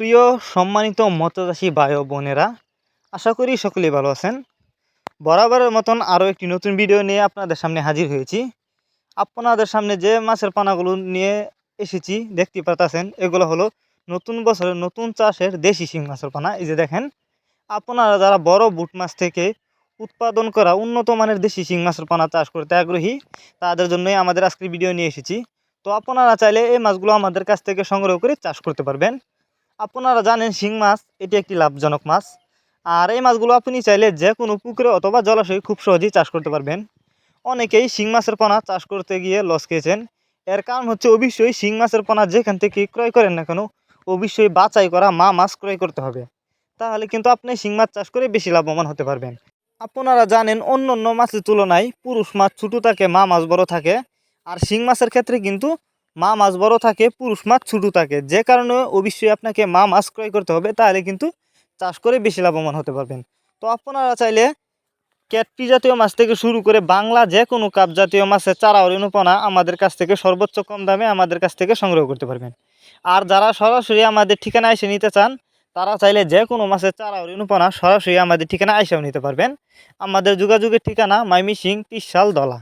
প্রিয় সম্মানিত মৎস্যচাষী ভাই ও বোনেরা, আশা করি সকলেই ভালো আছেন। বরাবরের মতন আরও একটি নতুন ভিডিও নিয়ে আপনাদের সামনে হাজির হয়েছি। আপনাদের সামনে যে মাছের পানাগুলো নিয়ে এসেছি, দেখতে পাচ্ছেন এগুলো হলো নতুন বছরের নতুন চাষের দেশি শিং মাছের পানা। এই যে দেখেন, আপনারা যারা বড় বুট মাছ থেকে উৎপাদন করা উন্নত মানের দেশি শিং মাছের পানা চাষ করতে আগ্রহী, তাদের জন্যই আমাদের আজকের ভিডিও নিয়ে এসেছি। তো আপনারা চাইলে এই মাছগুলো আমাদের কাছ থেকে সংগ্রহ করে চাষ করতে পারবেন। আপনারা জানেন শিং মাছ, এটি একটি লাভজনক মাছ। আর এই মাছগুলো আপনি চাইলে যে কোনো পুকুরে অথবা জলাশয়ে খুব সহজেই চাষ করতে পারবেন। অনেকেই শিং মাছের পোনা চাষ করতে গিয়ে লস খেয়েছেন। এর কারণ হচ্ছে অবশ্যই শিং মাছের পোনা যেখান থেকে ক্রয় করেন না কেন, অবশ্যই বাছাই করা মা মাছ ক্রয় করতে হবে। তাহলে কিন্তু আপনি শিং মাছ চাষ করে বেশি লাভবান হতে পারবেন। আপনারা জানেন অন্য অন্য মাছের তুলনায় পুরুষ মাছ ছোটো থাকে, মা মাছ বড় থাকে। আর শিং মাছের ক্ষেত্রে কিন্তু মা মাছ বড় থাকে, পুরুষ মাছ ছোটো থাকে। যে কারণে অবশ্যই আপনাকে মা মাছ ক্রয় করতে হবে, তাহলে কিন্তু চাষ করে বেশি লাভবান হতে পারবেন। তো আপনারা চাইলে ক্যাটপি জাতীয় মাছ থেকে শুরু করে বাংলা যে কোনো কাপ জাতীয় মাছের চারা অনুপনা আমাদের কাছ থেকে সর্বোচ্চ কম দামে আমাদের কাছ থেকে সংগ্রহ করতে পারবেন। আর যারা সরাসরি আমাদের ঠিকানা এসে নিতে চান, তারা চাইলে যে কোনো মাছের চারা অরিনুপনা সরাসরি আমাদের ঠিকানা এসেও নিতে পারবেন। আমাদের যোগাযোগের ঠিকানা মাইমিসিং তিসাল দলা।